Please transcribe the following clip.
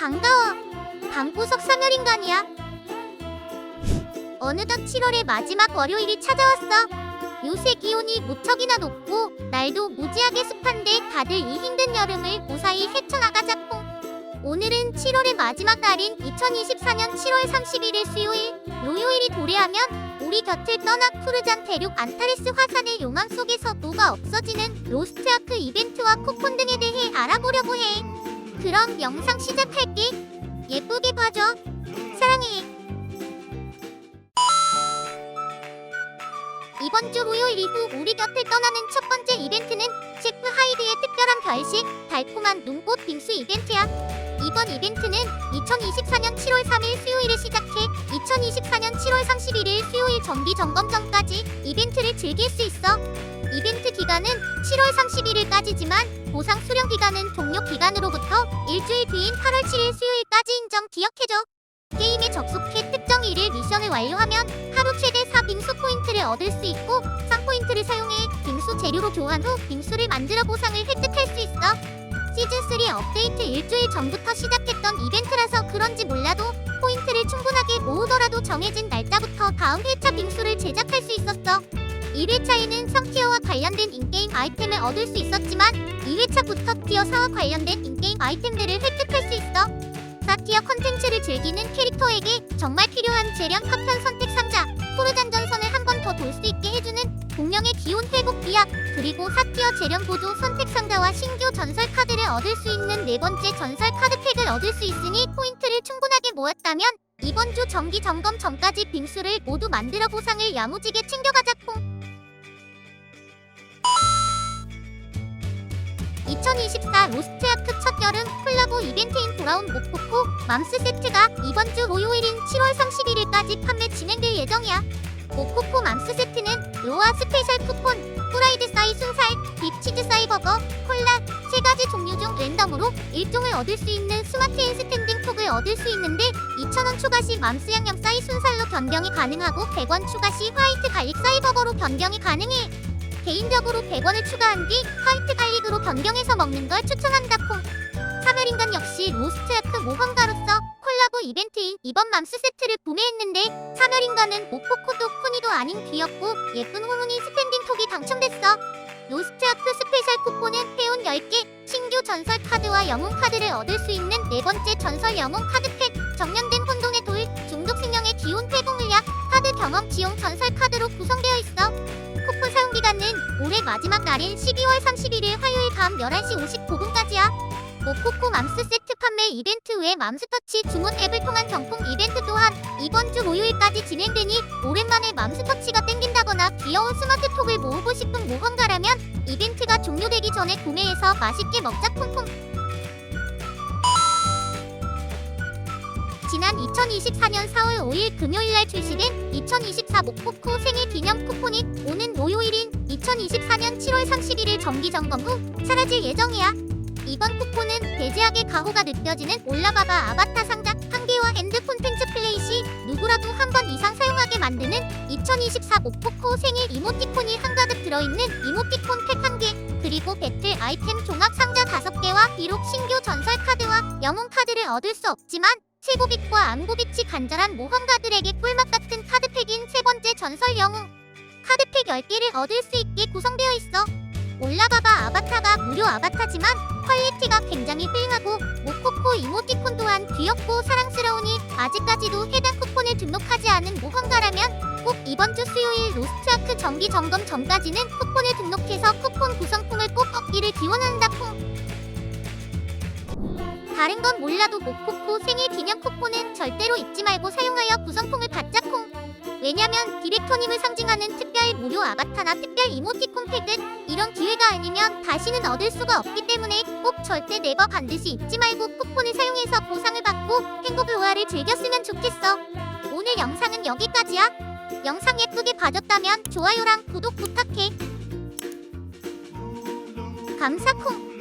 반가워. 방구석 사멸인간이야. 어느덧 7월의 마지막 월요일이 찾아왔어. 요새 기온이 무척이나 높고 날도 무지하게 습한데 다들 이 힘든 여름을 무사히 헤쳐나가자고. 오늘은 7월의 마지막 날인 2024년 7월 31일 수요일. 요요일이 도래하면 우리 곁을 떠나 푸르잔 대륙 안타레스 화산의 용암 속에서 녹아 없어지는 로스트아크 이벤트와 쿠폰 등에 대해 알아보려고 해. 그럼 영상 시작할게. 예쁘게 봐줘. 사랑해. 이번 주 토요일 이후 우리 곁을 떠나는 첫 번째 이벤트는 셰프 하이드의 특별한 별식 달콤한 눈꽃 빙수 이벤트야. 이번 이벤트는 2024년 7월 3일 수요일에 시작해 2024년 7월 31일 수요일 정기 점검 전까지 이벤트를 즐길 수 있어. 이벤트 기간은 7월 31일까지지만 보상 수령 기간은 종료 기간으로부터 일주일 뒤인 8월 7일 수요일까지인 점 기억해줘. 게임에 접속해 특정 일일 미션을 완료하면 하루 최대 4 빙수 포인트를 얻을 수 있고 3포인트를 사용해 빙수 재료로 교환 후 빙수를 만들어 보상을 획득할 수 있어. 시즌3 업데이트 일주일 전부터 시작했던 이벤트라서 그런지 몰라도 포인트를 충분하게 모으더라도 정해진 날짜부터 다음 회차 빙수를 제작할 수 있었어. 1회차에는 성티어와 관련된 인게임 아이템을 얻을 수 있었지만 2회차부터 티어 4와 관련된 인게임 아이템들을 획득할 수 있어. 4티어 컨텐츠를 즐기는 캐릭터에게 정말 필요한 재련 파편 선택 상자, 푸르잔 전선을 한 번 더 돌 수 있게 해주는 공룡의 기온 회복 비약, 그리고 4티어 재련 보조 선택 상자와 신규 전설 얻을 수 있는 네 번째 전설 카드 팩을 얻을 수 있으니 포인트를 충분하게 모았다면 이번 주 정기 점검 전까지 빙수를 모두 만들어 보상을 야무지게 챙겨가자 콩. 2024 로스트아크 첫 여름 콜라보 이벤트인 돌아온 모코코 맘스 세트가 이번 주 목요일인 7월 31일까지 판매 진행될 예정이야. 모코코 맘스 세트는 로아 스페셜 쿠폰, 프라이드 사이 순살, 빅치즈 사이 버거, 콜라 세 가지 종류 중 랜덤으로 일종을 얻을 수 있는 스마트 앤 스탠딩 톡을 얻을 수 있는데 2,000원 추가 시 맘스 양념 사이 순살로 변경이 가능하고 100원 추가 시 화이트 갈릭 사이 버거로 변경이 가능해. 개인적으로 100원을 추가한 뒤 화이트 갈릭으로 변경해서 먹는 걸 추천한다 콩. 사멸인간 역시 로스트 아크 모험가로서 콜라보 이벤트인 이번 맘스 세트를 구매했는데 사멸인간은 모코코도 코니도 아닌 귀엽고 예쁜 호문이 스탠딩 톡이 당첨됐어. 로스트 아크 스페셜 쿠폰은 회원 10개, 신규 전설 카드와 영웅 카드를 얻을 수 있는 네 번째 전설 영웅 카드팩, 정년된 혼동의 돌, 중독 생명의 기온 회복 물약, 카드 경험 지용 전설 카드로 구성되어 있어. 쿠폰 사용 기간은 올해 마지막 날인 12월 31일 화요일 밤 11시 59분까지야. 모코코 맘스 세트 판매 이벤트 외 맘스터치 주문 앱을 통한 경품 이벤트 또한 이번 주 목요일까지 진행되니 오랜만에 맘스터치가 땡긴다거나 귀여운 스마트톡을 모으고 싶은 모험가라면 이벤트가 종료되기 전에 구매해서 맛있게 먹자 쿵쿵 지난 2024년 4월 5일 금요일날 출시된 2024 모코코 생일 기념 쿠폰이 오는 목요일인 2024년 7월 31일 정기 점검 후 사라질 예정이야. 이번 쿠폰은 배제하게 가호가 느껴지는 올라바바 아바타 상자 한 개와 엔드 콘텐츠 플레이 시 누구라도 한 번 이상 사용하게 만드는 2024 모코코 생일 이모티콘이 한가득 들어있는 이모티콘 팩 한 개 그리고 배틀 아이템 종합 상자 5개와 비록 신규 전설 카드와 영웅 카드를 얻을 수 없지만 세고빛과 암고빛이 간절한 모험가들에게 꿀맛 같은 카드팩인 세 번째 전설 영웅 카드팩 10개를 얻을 수 있게 구성되어 있어 올라바바 아바타가 무료 아바타지만 퀄리티가 굉장히 훌륭하고 모코코 이모티콘 또한 귀엽고 사랑스러우니 아직까지도 해당 쿠폰을 등록하지 않은 모험가라면 꼭 이번 주 수요일 로스트아크 정기 점검 전까지는 쿠폰을 등록해서 쿠폰 구성품을 꼭 얻기를 기원한다 콩. 다른 건 몰라도 모코코 생일 기념 쿠폰은 절대로 잊지 말고 사용하여 구성품을 받자 콩. 왜냐면 디렉터님을 상징하는 특별 무료 아바타나 특별 이모티콘 팩은 이런 기회가 아니면 다시는 얻을 수가 없기 때문에 꼭 절대 네버 반드시 잊지 말고 쿠폰을 사용해서 보상을 받고 행복 로아를 즐겼으면 좋겠어. 오늘 영상은 여기까지야. 영상 예쁘게 봐줬다면 좋아요랑 구독 부탁해. 감사콩.